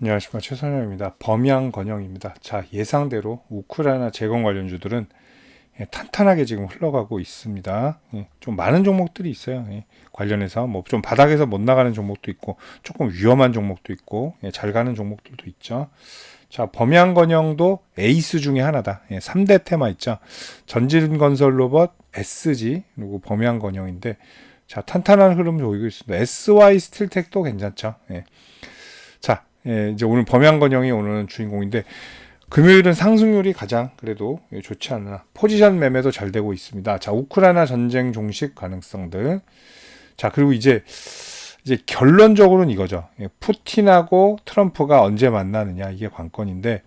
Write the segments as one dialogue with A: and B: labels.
A: 안녕하십니까 최선영입니다. 범양 건영입니다. 자 예상대로 우크라이나 재건 관련주들은 예, 탄탄하게 지금 흘러가고 있습니다. 예, 좀 많은 종목들이 있어요. 예, 관련해서 뭐 좀 바닥에서 못 나가는 종목도 있고 조금 위험한 종목도 있고 예, 잘 가는 종목들도 있죠. 자 범양 건영도 에이스 중에 하나다. 예, 3대 테마 있죠. 전진건설 로봇 SG 그리고 범양 건영인데 자 탄탄한 흐름 보이고 있습니다. SY 스틸텍도 괜찮죠. 예. 이제 오늘 범양건영이 오늘은 주인공인데 금요일은 상승률이 가장 그래도 좋지 않나. 포지션 매매도 잘 되고 있습니다. 자, 우크라이나 전쟁 종식 가능성들. 자, 그리고 이제 이제 결론적으로는 이거죠. 예, 푸틴하고 트럼프가 언제 만나느냐 이게 관건인데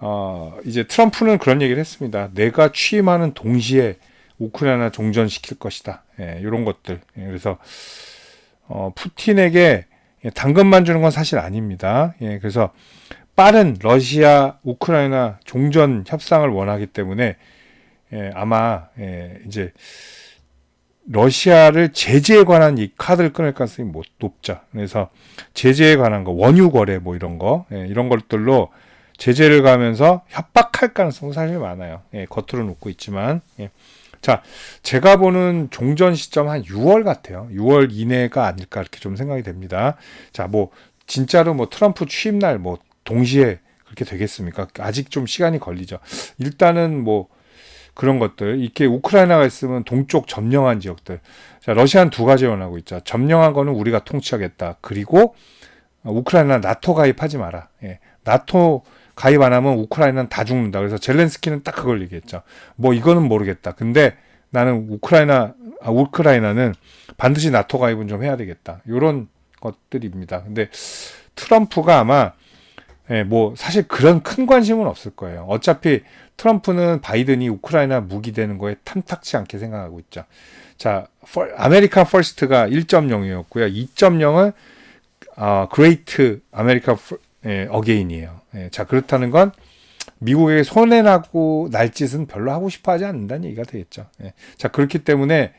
A: 어, 이제 트럼프는 그런 얘기를 했습니다. 내가 취임하는 동시에 우크라이나 종전시킬 것이다. 예, 이런 것들. 예, 그래서 어, 푸틴에게 예, 당근만 주는 건 사실 아닙니다. 예, 그래서 빠른 러시아 우크라이나 종전 협상을 원하기 때문에 예, 아마 예, 이제 러시아를 제재에 관한 이 카드를 끊을 가능성이 못 높죠. 그래서 제재에 관한 거 원유 거래 뭐 이런 거 예, 이런 것들로 제재를 가면서 협박할 가능성도 사실 많아요. 예, 겉으로 놓고 있지만 예. 자, 제가 보는 종전 시점 한 6월 같아요. 6월 이내가 아닐까 이렇게 좀 생각이 됩니다. 자, 뭐 진짜로 뭐 트럼프 취임 날 뭐 동시에 그렇게 되겠습니까? 아직 좀 시간이 걸리죠. 일단은 뭐 그런 것들 이렇게 우크라이나가 있으면 동쪽 점령한 지역들. 자, 러시아는 두 가지 원하고 있죠. 점령한 거는 우리가 통치하겠다. 그리고 우크라이나 나토 가입하지 마라. 예. 나토 가입 안 하면 우크라이나는 다 죽는다. 그래서 젤렌스키는 딱 그걸 얘기했죠. 뭐 이거는 모르겠다. 근데 나는 우크라이나 아, 우크라이나는 반드시 나토 가입은 좀 해야 되겠다. 이런 것들입니다. 근데 트럼프가 아마 예, 뭐 사실 그런 큰 관심은 없을 거예요. 어차피 트럼프는 바이든이 우크라이나 무기 되는 거에 탐탁치 않게 생각하고 있죠. 자, 아메리카 퍼스트가 1.0이었고요. 2.0은 어, 그레이트 아메리카 예, 어게인이에요. 예, 자 그렇다는 건 미국에게 손해나고 날 짓은 별로 하고 싶어 하지 않는다는 얘기가 되겠죠. 예, 자 그렇기 때문에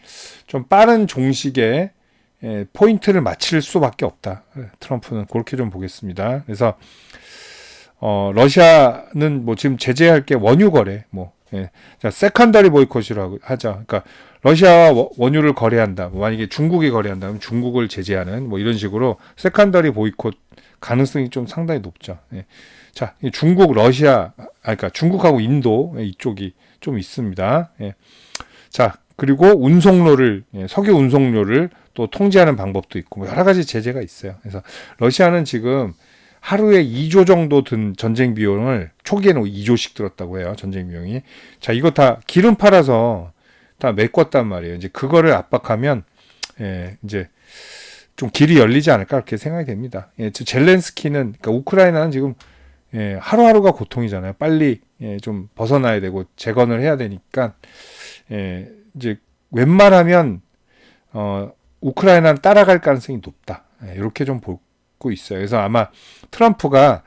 A: 좀 빠른 종식에 예, 포인트를 맞출 수밖에 없다. 예, 트럼프는 그렇게 좀 보겠습니다. 그래서 어, 러시아는 뭐 지금 제재할 게 원유 거래, 뭐, 예. 자, 세컨더리 보이콧이라고 하죠. 그러니까 러시아와 원유를 거래한다. 뭐 만약에 중국이 거래한다. 면 중국을 제재하는 뭐 이런 식으로 세컨더리 보이콧 가능성이 좀 상당히 높죠. 예. 자, 중국, 러시아, 아, 그러니까 중국하고 인도 이쪽이 좀 있습니다. 예. 자, 그리고 운송로를 예, 석유 운송료를 또 통제하는 방법도 있고 뭐 여러 가지 제재가 있어요. 그래서 러시아는 지금 하루에 2조 정도 든 전쟁 비용을 초기에는 2조씩 들었다고 해요. 전쟁 비용이. 자, 이거 다 기름 팔아서 다 메꿨단 말이에요. 이제 그거를 압박하면 예, 이제 좀 길이 열리지 않을까 그렇게 생각이 됩니다. 예, 젤렌스키는 그러니까 우크라이나는 지금 예, 하루하루가 고통이잖아요. 빨리 예, 좀 벗어나야 되고 재건을 해야 되니까 예, 이제 웬만하면 어, 우크라이나는 따라갈 가능성이 높다. 예, 이렇게 좀 보고 있어요. 그래서 아마 트럼프가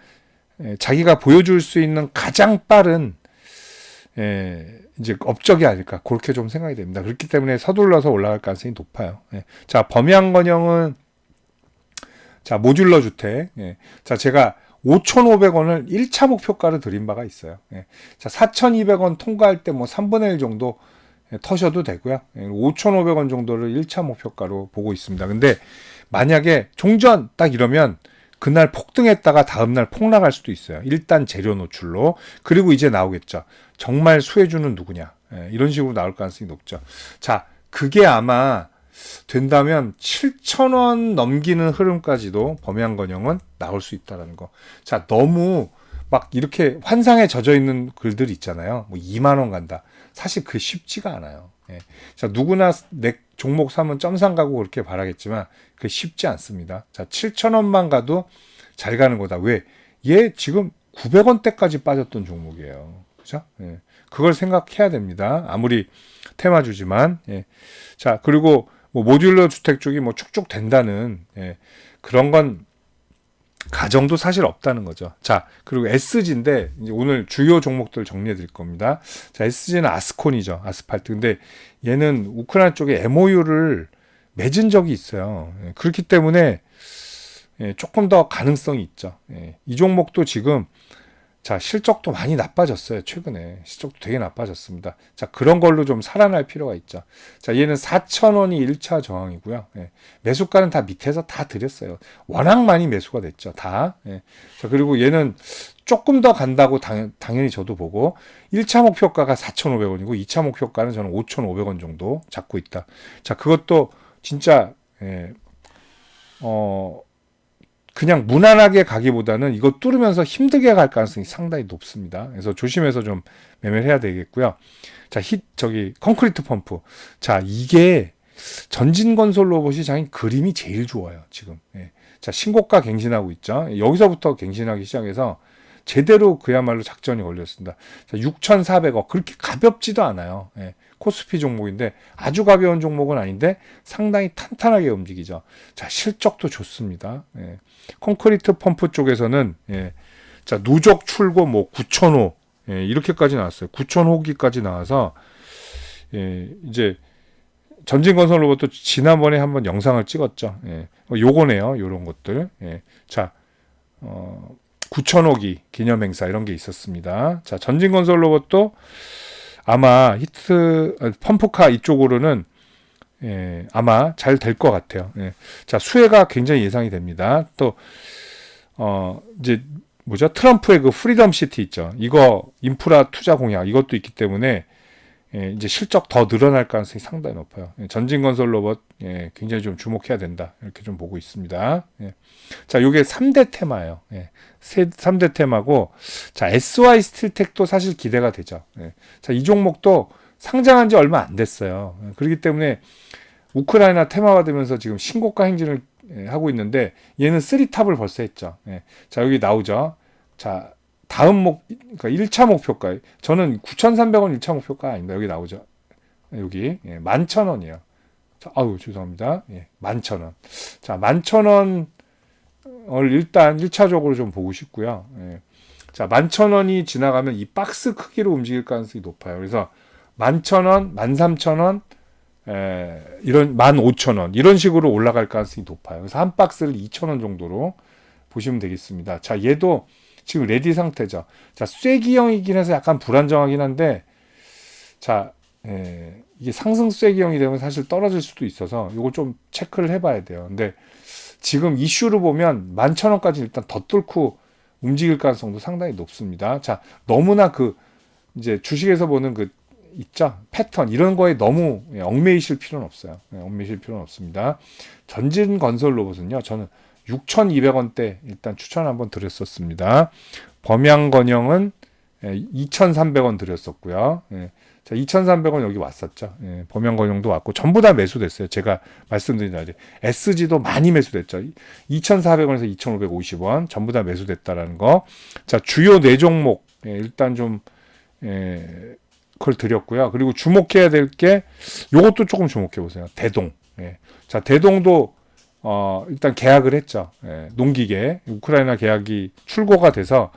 A: 예, 자기가 보여줄 수 있는 가장 빠른 예, 이제 업적이 아닐까 그렇게 좀 생각이 됩니다. 그렇기 때문에 서둘러서 올라갈 가능성이 높아요. 예. 자 범양건영은 자 모듈러 주택. 예. 자 제가 5,500원을 1차 목표가로 드린 바가 있어요. 예. 자 4,200원 통과할 때 뭐 3분의 1 정도 예, 터셔도 되고요. 예. 5,500원 정도를 1차 목표가로 보고 있습니다. 근데 만약에 종전 딱 이러면 그날 폭등했다가 다음날 폭락할 수도 있어요. 일단 재료 노출로. 그리고 이제 나오겠죠. 정말 수혜주는 누구냐. 예, 이런 식으로 나올 가능성이 높죠. 자, 그게 아마 된다면 7,000원 넘기는 흐름까지도 범양건영은 나올 수 있다라는 거. 자, 너무 막 이렇게 환상에 젖어 있는 글들 있잖아요. 뭐 2만 원 간다. 사실 그 쉽지가 않아요. 예. 자, 누구나 내 종목 사면 점상 가고 그렇게 바라겠지만 그게 쉽지 않습니다. 자, 7,000원만 가도 잘 가는 거다. 왜? 얘 지금 900원대까지 빠졌던 종목이에요. 그죠? 예. 그걸 생각해야 됩니다. 아무리 테마주지만. 예. 자, 그리고 뭐 모듈러 주택 쪽이 뭐 축축 된다는 예. 그런 건 가정도 사실 없다는 거죠. 자, 그리고 SG인데 오늘 주요 종목들 정리해 드릴 겁니다. 자, SG는 아스콘이죠. 아스팔트. 근데 얘는 우크라이나 쪽에 MOU를 맺은 적이 있어요. 예, 그렇기 때문에 예, 조금 더 가능성이 있죠. 예, 이 종목도 지금 자 실적도 많이 나빠졌어요. 최근에 실적도 되게 나빠졌습니다. 자 그런 걸로 좀 살아날 필요가 있죠. 자 얘는 4,000원이 1차 저항이고요. 예, 매수가는 다 밑에서 다 드렸어요. 워낙 많이 매수가 됐죠. 다. 예. 자 그리고 얘는 조금 더 간다고 당, 당연히 저도 보고 1차 목표가가 4,500원이고 2차 목표가는 저는 5,500원 정도 잡고 있다. 자 그것도 진짜 예, 어 그냥 무난하게 가기보다는 이거 뚫으면서 힘들게 갈 가능성이 상당히 높습니다. 그래서 조심해서 좀 매매를 해야 되겠고요. 자, 힛 저기 콘크리트 펌프. 자, 이게 전진 건설 로봇이 장인 그림이 제일 좋아요, 지금. 예. 자, 신고가 갱신하고 있죠. 여기서부터 갱신하기 시작해서 제대로 그야말로 작전이 걸렸습니다. 자, 6,400억. 그렇게 가볍지도 않아요. 예. 코스피 종목인데 아주 가벼운 종목은 아닌데 상당히 탄탄하게 움직이죠. 자, 실적도 좋습니다. 예. 콘크리트 펌프 쪽에서는 예. 자, 누적 출고 뭐 9,000호 예, 이렇게까지 나왔어요. 9,000호기까지 나와서 예, 이제 전진건설 로봇도 지난번에 한번 영상을 찍었죠. 예. 어, 요거네요. 요런 것들. 예. 자, 어, 9,000호기 기념 행사 이런 게 있었습니다. 자, 전진건설 로봇도 아마 히트 아, 펌프카 이쪽으로는 예, 아마 잘 될 것 같아요. 예. 자, 수혜가 굉장히 예상이 됩니다. 또, 어, 이제, 뭐죠? 트럼프의 그 프리덤 시티 있죠. 이거 인프라 투자 공약 이것도 있기 때문에 예, 이제 실적 더 늘어날 가능성이 상당히 높아요. 예, 전진 건설 로봇 예, 굉장히 좀 주목해야 된다. 이렇게 좀 보고 있습니다. 예. 자, 요게 3대 테마예요. 예. 3대 테마고 자, SY 스틸텍도 사실 기대가 되죠. 예. 자, 이 종목도 상장한 지 얼마 안 됐어요. 예, 그렇기 때문에 우크라이나 테마가 되면서 지금 신고가 행진을 예, 하고 있는데 얘는 3탑을 벌써 했죠. 예. 자, 여기 나오죠. 자, 다음 목, 그러니까 1차 목표가, 저는 9,300원 1차 목표가 아닙니다. 여기 나오죠. 여기, 예, 11,000원이에요. 자, 아유, 죄송합니다. 예, 11,000원. 자, 11,000원을 일단 1차적으로 좀 보고 싶고요. 예. 자, 11,000원이 지나가면 이 박스 크기로 움직일 가능성이 높아요. 그래서 11,000원, 13,000원, 에, 이런 15,000원 이런 식으로 올라갈 가능성이 높아요. 그래서 한 박스를 2,000원 정도로 보시면 되겠습니다. 자, 얘도 지금 레디 상태죠. 자, 쐐기형이긴 해서 약간 불안정하긴 한데 자, 에, 이게 상승 쐐기형이 되면 사실 떨어질 수도 있어서 이거 좀 체크를 해봐야 돼요. 근데 지금 이슈를 보면 11,000원까지 일단 더 뚫고 움직일 가능성도 상당히 높습니다. 자, 너무나 그 이제 주식에서 보는 그 있죠. 패턴 이런 거에 너무 예, 얽매이실 필요는 없어요. 예, 얽매이실 필요는 없습니다. 전진 건설 로봇은요. 저는 6,200원대 일단 추천 한번 드렸었습니다. 범양건영은 2,300원 예, 드렸었고요. 자, 2,300원 여기 왔었죠. 예, 범양건영도 왔고 전부 다 매수됐어요. 제가 말씀드린 대로 SG도 많이 매수됐죠. 2,400원에서 2,550원 전부 다 매수됐다라는 거. 자, 주요 네 종목 예, 일단 좀 예, 그걸 드렸고요. 그리고 주목해야 될 게 요것도 조금 주목해 보세요. 대동. 예. 자, 대동도 어, 일단 계약을 했죠. 예, 농기계 우크라이나 계약이 출고가 돼서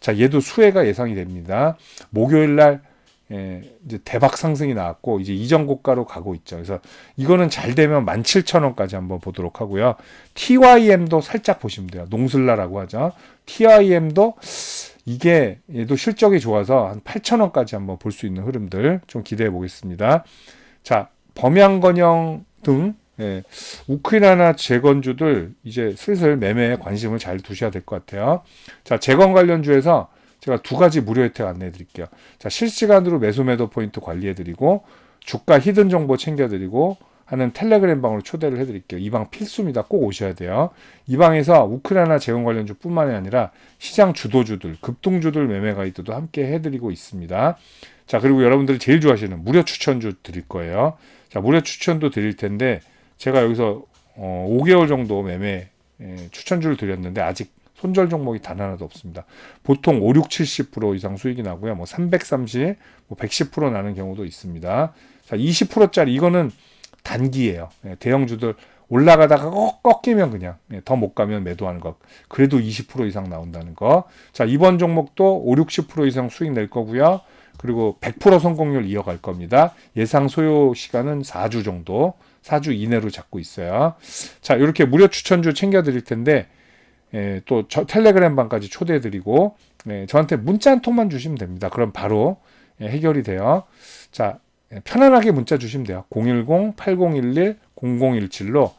A: 자 얘도 수혜가 예상이 됩니다. 목요일 날 예, 이제 대박 상승이 나왔고 이제 이전 고가로 가고 있죠. 그래서 이거는 잘 되면 17,000원까지 한번 보도록 하고요. TYM도 살짝 보시면 돼요. 농슬라라고 하죠. TYM도 이게 얘도 실적이 좋아서 한 8,000원까지 한번 볼 수 있는 흐름들 좀 기대해 보겠습니다. 자, 범양건영 등 예, 우크라이나 재건주들 이제 슬슬 매매에 관심을 잘 두셔야 될 것 같아요. 자, 재건 관련주에서 제가 두 가지 무료 혜택 안내해 드릴게요. 자, 실시간으로 매수 매도 포인트 관리해 드리고 주가 히든 정보 챙겨 드리고 하는 텔레그램 방으로 초대를 해 드릴게요. 이 방 필수입니다. 꼭 오셔야 돼요. 이 방에서 우크라이나 재건 관련주뿐만이 아니라 시장 주도주들, 급등주들 매매 가이드도 함께 해 드리고 있습니다. 자 그리고 여러분들이 제일 좋아하시는 무료 추천주 드릴 거예요. 자 무료 추천도 드릴 텐데 제가 여기서 어, 5개월 정도 매매 예, 추천주를 드렸는데 아직 손절 종목이 단 하나도 없습니다. 보통 5, 6, 70% 이상 수익이 나고요. 뭐 330, 뭐 110% 나는 경우도 있습니다. 자, 20%짜리 이거는 단기예요. 예, 대형주들 올라가다가 꺾이면 그냥 예, 더못 가면 매도하는 것. 그래도 20% 이상 나온다는 거. 자 이번 종목도 5, 60% 이상 수익 낼 거고요. 그리고 100% 성공률 이어갈 겁니다. 예상 소요 시간은 4주 정도, 4주 이내로 잡고 있어요. 자 이렇게 무료 추천주 챙겨드릴 텐데 예, 또저 텔레그램 방까지 초대해드리고 예, 저한테 문자 한 통만 주시면 됩니다. 그럼 바로 예, 해결이 돼요. 자 예, 편안하게 문자 주시면 돼요. 010-8011-0017로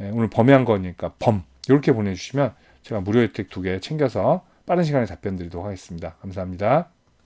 A: 예, 오늘 범위한 거니까 범 이렇게 보내주시면 제가 무료 혜택 두 개 챙겨서 빠른 시간에 답변 드리도록 하겠습니다. 감사합니다.